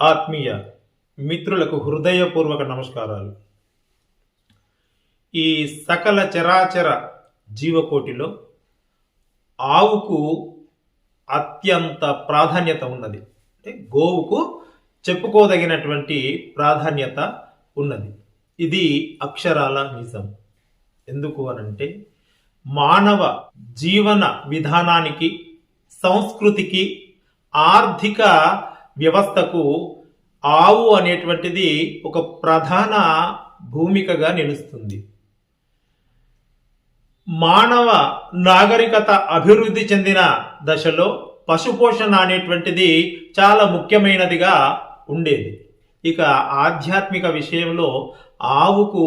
ఆత్మీయ మిత్రులకు హృదయపూర్వక నమస్కారాలు. ఈ సకల చరాచర జీవకోటిలో ఆవుకు అత్యంత ప్రాధాన్యత ఉన్నది. అంటే గోవుకు చెప్పుకోదగినటువంటి ప్రాధాన్యత ఉన్నది. ఇది అక్షరాల నిజం. ఎందుకు అనంటే మానవ జీవన విధానానికి సంస్కృతికి ఆర్థిక వ్యవస్థకు ఆవు అనేటువంటిది ఒక ప్రధాన భూమికగా నిలుస్తుంది. మానవ నాగరికత అభివృద్ధి చెందిన దశలో పశుపోషణ అనేటువంటిది చాలా ముఖ్యమైనదిగా ఉండేది. ఇక ఆధ్యాత్మిక విషయంలో ఆవుకు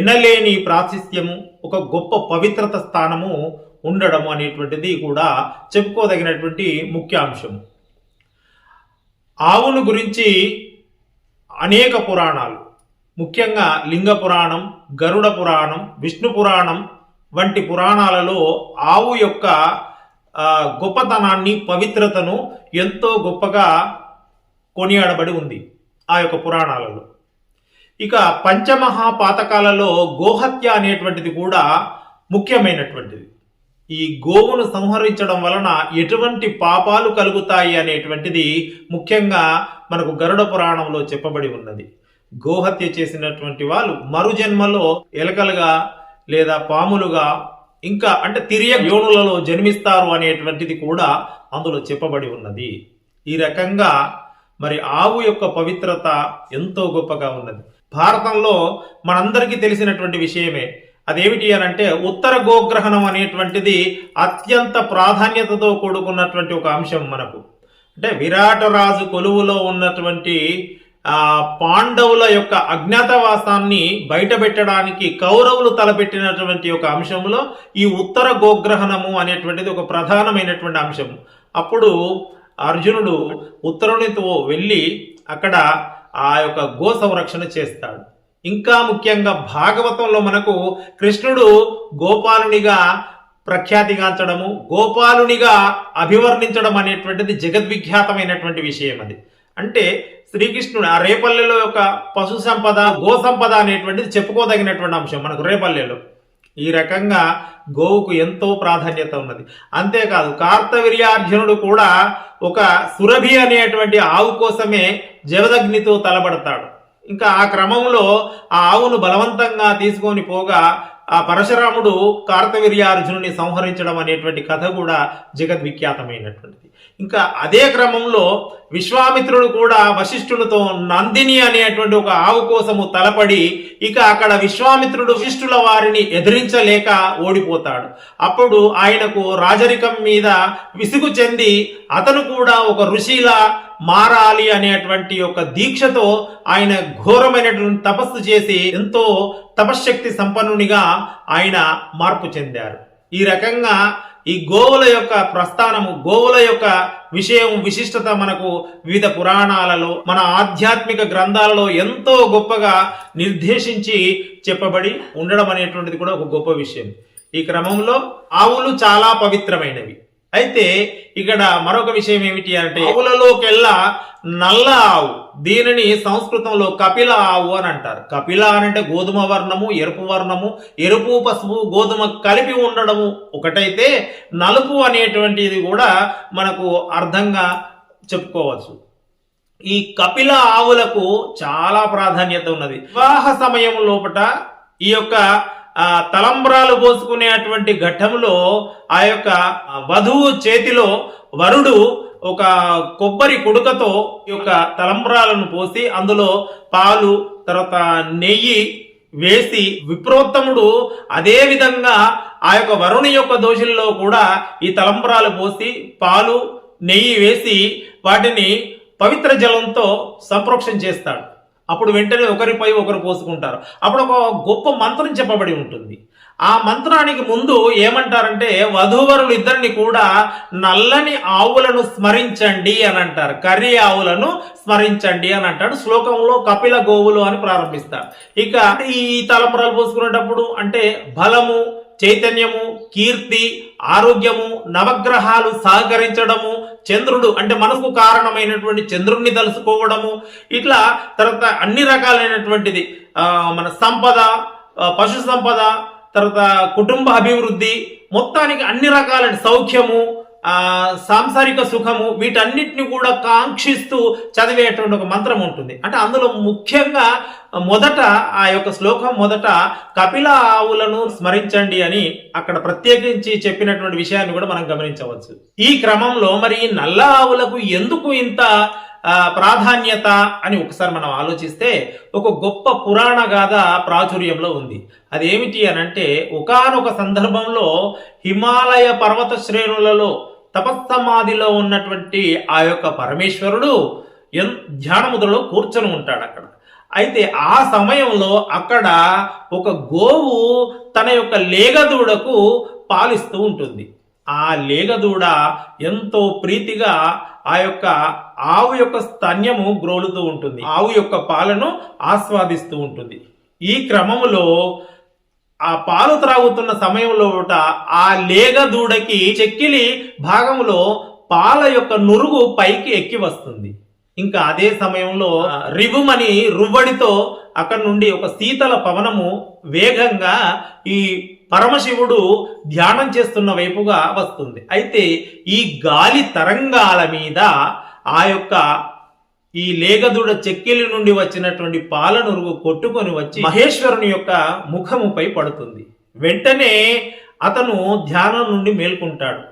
ఎనలేని ప్రాశస్త్యము ఒక గొప్ప పవిత్రత స్థానము ఉండడం అనేటువంటిది కూడా చెప్పుకోదగినటువంటి ముఖ్య అంశం ఆవును గురించి అనేక పురాణాలు. ముఖ్యంగా లింగ పురాణం గరుడ పురాణం విష్ణు పురాణం వంటి పురాణాలలో ఆవు యొక్క గొప్పతనాన్ని పవిత్రతను ఎంతో గొప్పగా కొనియాడబడి ఉంది ఆ యొక్క పురాణాలలో. ఇక పంచమహాపాతకాలలో గోహత్య అనేటువంటిది కూడా ముఖ్యమైనటువంటిది. ఈ గోవును సంహరించడం వలన ఎటువంటి పాపాలు కలుగుతాయి అనేటువంటిది ముఖ్యంగా మనకు గరుడ పురాణంలో చెప్పబడి ఉన్నది. గోహత్య చేసినటువంటి వాళ్ళు మరు జన్మలో ఎలకలుగా లేదా పాములుగా ఇంకా అంటే తిరియ యోనులలో జన్మిస్తారు అనేటువంటిది కూడా అందులో చెప్పబడి ఉన్నది. ఈ రకంగా మరి ఆవు యొక్క పవిత్రత ఎంతో గొప్పగా ఉన్నది. భారతంలో మనందరికీ తెలిసినటువంటి విషయమే అదేమిటి అని అంటే ఉత్తర గోగ్రహణం అనేటువంటిది అత్యంత ప్రాధాన్యతతో కూడుకున్నటువంటి ఒక అంశం మనకు. అంటే విరాటరాజు కొలువులో ఉన్నటువంటి పాండవుల యొక్క అజ్ఞాతవాసాన్ని బయటపెట్టడానికి కౌరవులు తలపెట్టినటువంటి ఒక అంశంలో ఈ ఉత్తర గోగ్రహణము అనేటువంటిది ఒక ప్రధానమైనటువంటి అంశం అప్పుడు అర్జునుడు ఉత్తరునితో వెళ్ళి అక్కడ ఆ యొక్క గో సంరక్షణ చేస్తాడు. ఇంకా ముఖ్యంగా భాగవతంలో మనకు కృష్ణుడు గోపాలునిగా ప్రఖ్యాతిగాంచడము గోపాలునిగా అభివర్ణించడం అనేటువంటిది జగద్విఖ్యాతమైనటువంటి విషయం అది. అంటే శ్రీకృష్ణుడు ఆ రేపల్లెలో యొక్క పశు సంపద గో సంపద అనేటువంటిది చెప్పుకోదగినటువంటి అంశం మనకు రేపల్లెలో. ఈ రకంగా గోవుకు ఎంతో ప్రాధాన్యత ఉన్నది. అంతేకాదు కార్తవీర్యార్జునుడు కూడా ఒక సురభి అనేటువంటి ఆవు కోసమే జవదగ్నితో తలబడతాడు. ఇంకా ఆ క్రమంలో ఆ ఆవును బలవంతంగా తీసుకొని పోగా ఆ పరశురాముడు కార్తవీర్యార్జునుని సంహరించడం అనేటువంటి కథ కూడా జగద్విఖ్యాతమైనటువంటిది. ఇంకా అదే క్రమంలో విశ్వామిత్రుడు కూడా వశిష్ఠులతో నందిని అనేటువంటి ఒక ఆవు కోసము తలపడి ఇక అక్కడ విశ్వామిత్రుడు విశిష్ఠుల వారిని ఎదిరించలేక ఓడిపోతాడు. అప్పుడు ఆయనకు రాజరికం మీద విసుగు చెంది అతను కూడా ఒక ఋషిలా మారాలి అనేటువంటి ఒక దీక్షతో ఆయన ఘోరమైనటువంటి తపస్సు చేసి ఎంతో తపశ్శక్తి సంపన్నునిగా ఆయన మార్పు చెందారు. ఈ రకంగా ఈ గోవుల యొక్క ప్రస్థానము గోవుల యొక్క విషయం విశిష్టత మనకు వివిధ పురాణాలలో మన ఆధ్యాత్మిక గ్రంథాలలో ఎంతో గొప్పగా నిర్దేశించి చెప్పబడి ఉండడం అనేటువంటిది కూడా ఒక గొప్ప విషయం. ఈ క్రమంలో ఆవులు చాలా పవిత్రమైనవి. అయితే ఇక్కడ మరొక విషయం ఏమిటి అంటే ఆవులలోకెల్లా నల్ల ఆవు దీనిని సంస్కృతంలో కపిల ఆవు అని అంటారు. కపిల అని అంటే గోధుమ వర్ణము ఎరుపు వర్ణము ఎరుపు పసుపు గోధుమ కలిపి ఉండడము ఒకటైతే నలుపు అనేటువంటిది కూడా మనకు అర్థంగా చెప్పుకోవచ్చు. ఈ కపిల ఆవులకు చాలా ప్రాధాన్యత ఉన్నది. వివాహ సమయం లోపట ఈ యొక్క తలంబ్రాలు పోసుకునేటువంటి ఘట్టంలో ఆ యొక్క వధువు చేతిలో వరుడు ఒక కొబ్బరి కుడుకతో ఈ యొక్క తలంబ్రాలను పోసి అందులో పాలు తర్వాత నెయ్యి వేసి విప్రోత్తముడు అదే విధంగా ఆ యొక్క వరుణి యొక్క దోషుల్లో కూడా ఈ తలంబ్రాలు పోసి పాలు నెయ్యి వేసి వాటిని పవిత్ర జలంతో సంప్రోక్షణ చేస్తాడు. అప్పుడు వెంటనే ఒకరిపై ఒకరు పోసుకుంటారు. అప్పుడు ఒక గొప్ప మంత్రం చెప్పబడి ఉంటుంది. ఆ మంత్రానికి ముందు ఏమంటారంటే వధూవరులు ఇద్దరిని కూడా నల్లని ఆవులను స్మరించండి అని అంటారు. కర్రీ ఆవులను స్మరించండి అని అంటాడు. శ్లోకంలో కపిల గోవులు అని ప్రారంభిస్తారు. ఇక ఈ తలంబరాలు పోసుకునేటప్పుడు అంటే బలము చైతన్యము కీర్తి ఆరోగ్యము నవగ్రహాలు సహకరించడము చంద్రుడు అంటే మనసుకు కారణమైనటువంటి చంద్రుణ్ణి తలుసుకోవడము ఇట్లా తర్వాత అన్ని రకాలైనటువంటిది. మన సంపద పశు సంపద తర్వాత కుటుంబ అభివృద్ధి మొత్తానికి అన్ని రకాలైన సౌఖ్యము సాంసారిక సుఖము వీటన్నిటిని కూడా కాంక్షిస్తూ చదివేటువంటి ఒక మంత్రం ఉంటుంది. అంటే అందులో ముఖ్యంగా మొదట ఆ యొక్క శ్లోకం మొదట కపిల ఆవులను స్మరించండి అని అక్కడ ప్రత్యేకించి చెప్పినటువంటి విషయాన్ని కూడా మనం గమనించవచ్చు. ఈ క్రమంలో మరి ఈ నల్ల ఆవులకు ఎందుకు ఇంత ప్రాధాన్యత అని ఒకసారి మనం ఆలోచిస్తే ఒక గొప్ప పురాణ గాథ ప్రాచుర్యంలో ఉంది. అదేమిటి అని అంటే ఒకనొక సందర్భంలో హిమాలయ పర్వత శ్రేణులలో తపస్సమాధిలో ఉన్నటువంటి ఆ యొక్క పరమేశ్వరుడు ఎన్ ధ్యానముద్రలో కూర్చొని ఉంటాడు అక్కడ. అయితే ఆ సమయంలో అక్కడ ఒక గోవు తన యొక్క లేగదూడకు పాలిస్తూ ఉంటుంది. ఆ లేగదూడ ఎంతో ప్రీతిగా ఆ యొక్క ఆవు యొక్క స్తన్యము గ్రోలుతూ ఉంటుంది. ఆవు యొక్క పాలను ఆస్వాదిస్తూ ఉంటుంది. ఈ క్రమములో ఆ పాలు త్రాగుతున్న సమయంలో ఆ లేగ దూడకి చెక్కిలి భాగంలో పాల యొక్క నురుగు పైకి ఎక్కి వస్తుంది. ఇంకా అదే సమయంలో రివుమని రువ్వడితో అక్కడ నుండి ఒక శీతల పవనము వేగంగా ఈ పరమశివుడు ధ్యానం చేస్తున్న వైపుగా వస్తుంది. అయితే ఈ గాలి తరంగాల మీద ఆ యొక్క ఈ లేగదుడ చెక్కిలి నుండి వచ్చినటువంటి పాలనురుగు కొట్టుకొని వచ్చి మహేశ్వరుని యొక్క ముఖముపై పడుతుంది. వెంటనే అతను ధ్యానం నుండి మేల్కొంటాడు.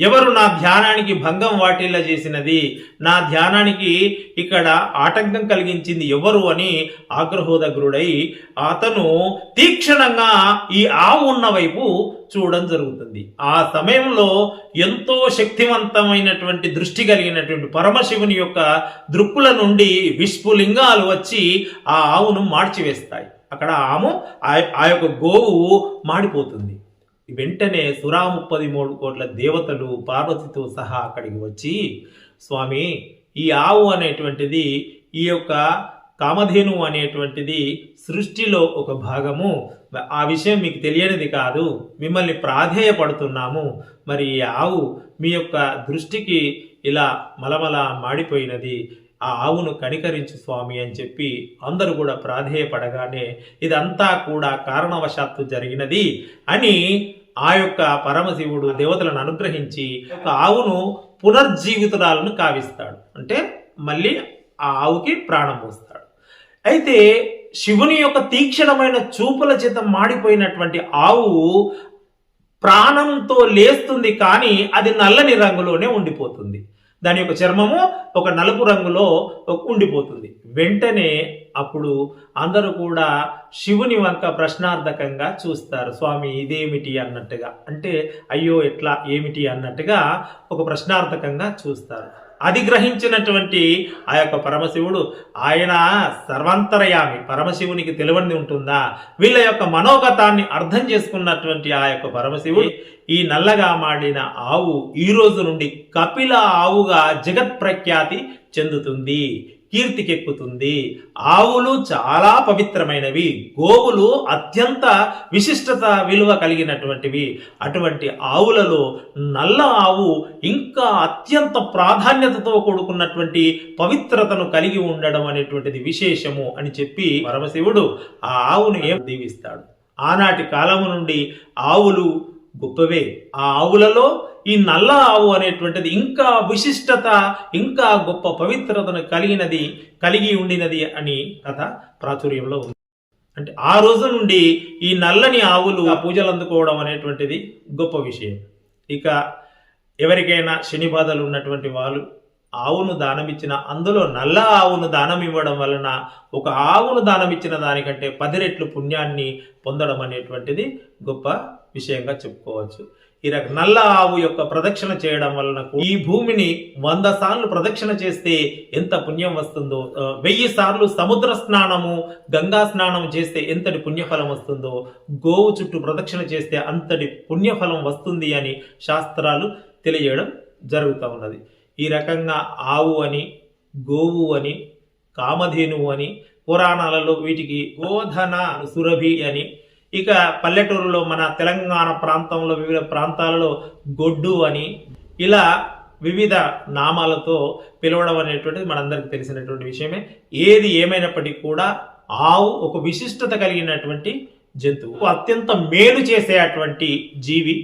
ఎవరు నా ధ్యానానికి భంగం వాటిల్ల చేసినది? నా ధ్యానానికి ఇక్కడ ఆటంకం కలిగించింది ఎవరు అని ఆగ్రహోదగ్రుడై అతను తీక్షణంగా ఈ ఆవు ఉన్న వైపు చూడడం జరుగుతుంది. ఆ సమయంలో ఎంతో శక్తివంతమైనటువంటి దృష్టి కలిగినటువంటి పరమశివుని యొక్క దృక్కుల నుండి విష్పులింగాలు వచ్చి ఆ ఆవును మార్చివేస్తాయి. అక్కడ ఆము ఆ- ఆ యొక్క గోవు మాడిపోతుంది. వెంటనే సురా ముప్పది మూడు కోట్ల దేవతలు పార్వతితో సహా అక్కడికి వచ్చి స్వామి ఈ ఆవు అనేటువంటిది ఈ యొక్క కామధేను అనేటువంటిది సృష్టిలో ఒక భాగము. ఆ విషయం మీకు తెలియనిది కాదు. మిమ్మల్ని ప్రాధేయపడుతున్నాము. మరి ఈ ఆవు మీ యొక్క దృష్టికి ఇలా మలమల మాడిపోయినది. ఆ ఆవును కనికరించు స్వామి అని చెప్పి అందరూ కూడా ప్రాధేయపడగానే ఇదంతా కూడా కారణవశాత్తు జరిగినది అని ఆ యొక్క పరమశివుడు దేవతలను అనుగ్రహించి ఒక ఆవును పునర్జీవితురాలను కావిస్తాడు. అంటే మళ్ళీ ఆ ఆవుకి ప్రాణం పోస్తాడు. అయితే శివుని యొక్క తీక్షణమైన చూపుల చేత మాడిపోయినటువంటి ఆవు ప్రాణంతో లేస్తుంది కానీ అది నల్లని రంగులోనే ఉండిపోతుంది. దాని యొక్క చర్మము ఒక నలుపు రంగులో ఉండిపోతుంది. వెంటనే అప్పుడు అందరూ కూడా శివుని వంక ప్రశ్నార్థకంగా చూస్తారు. స్వామి ఇదేమిటి? అన్నట్టుగా. అంటే అయ్యో ఎట్లా? ఏమిటి? అన్నట్టుగా ఒక ప్రశ్నార్థకంగా చూస్తారు. అది గ్రహించినటువంటి ఆ యొక్క పరమశివుడు ఆయన సర్వంతరయామి పరమశివునికి తెలివని ఉంటుందా? వీళ్ళ యొక్క మనోగతాన్ని అర్థం చేసుకున్నటువంటి ఆ యొక్క పరమశివుడు ఈ నల్లగా మాడిన ఆవు ఈ రోజు నుండి కపిల ఆవుగా జగత్ ప్రఖ్యాతి చెందుతుంది. కీర్తికెక్కుతుంది. ఆవులు చాలా పవిత్రమైనవి. గోవులు అత్యంత విశిష్టత విలువ కలిగినటువంటివి. అటువంటి ఆవులలో నల్ల ఆవు ఇంకా అత్యంత ప్రాధాన్యతతో కూడుకున్నటువంటి పవిత్రతను కలిగి ఉండడం అనేటువంటిది విశేషము అని చెప్పి పరమశివుడు ఆ ఆవును ఏం దీవిస్తాడు. ఆనాటి కాలము నుండి ఆవులు గొప్పవే. ఆ ఆవులలో ఈ నల్ల ఆవు అనేటువంటిది ఇంకా విశిష్టత ఇంకా గొప్ప పవిత్రతను కలిగినది కలిగి ఉండినది అని కథ ప్రాచుర్యంలో ఉంది. అంటే ఆ రోజు నుండి ఈ నల్లని ఆవులు ఆ పూజలు అందుకోవడం అనేటువంటిది గొప్ప విషయం. ఇక ఎవరికైనా శని బాధలు ఉన్నటువంటి వాళ్ళు ఆవును దానమిచ్చిన అందులో నల్ల ఆవును దానం ఇవ్వడం వలన ఒక ఆవును దానమిచ్చిన దానికంటే పది రెట్లు పుణ్యాన్ని పొందడం అనేటువంటిది గొప్ప విషయంగా చెప్పుకోవచ్చు. ఈ రక నల్ల ఆవు యొక్క ప్రదక్షిణ చేయడం వలన ఈ భూమిని వంద సార్లు ప్రదక్షిణ చేస్తే ఎంత పుణ్యం వస్తుందో వెయ్యి సార్లు సముద్ర స్నానము గంగా స్నానం చేస్తే ఎంతటి పుణ్యఫలం వస్తుందో గోవు చుట్టూ ప్రదక్షిణ చేస్తే అంతటి పుణ్యఫలం వస్తుంది అని శాస్త్రాలు తెలియజేయడం జరుగుతూ ఉన్నది. ఈ రకంగా ఆవు అని గోవు అని కామధేనువు అని పురాణాలలో వీటికి గోధన సురభి అని ఇక పల్లెటూరులో మన తెలంగాణ ప్రాంతంలో వివిధ ప్రాంతాలలో గొడ్డు అని ఇలా వివిధ నామాలతో పిలవడం అనేటువంటిది మనందరికీ తెలిసినటువంటి విషయమే. ఏది ఏమైనప్పటికీ కూడా ఆవు ఒక విశిష్టత కలిగినటువంటి జంతువు. అత్యంత మేలు చేసేటువంటి జీవి.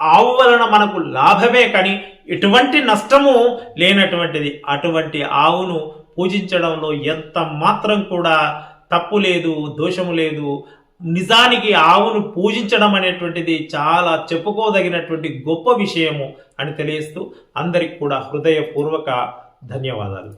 ఆవు వలన మనకు లాభమే కానీ ఎటువంటి నష్టము లేనటువంటిది. అటువంటి ఆవును పూజించడంలో ఎంత మాత్రం కూడా తప్పు లేదు దోషము లేదు. నిజానికి ఆవును పూజించడం అనేటువంటిది చాలా చెప్పుకోదగినటువంటి గొప్ప విషయము అని తెలియస్తూ అందరికి కూడా హృదయపూర్వక ధన్యవాదాలు.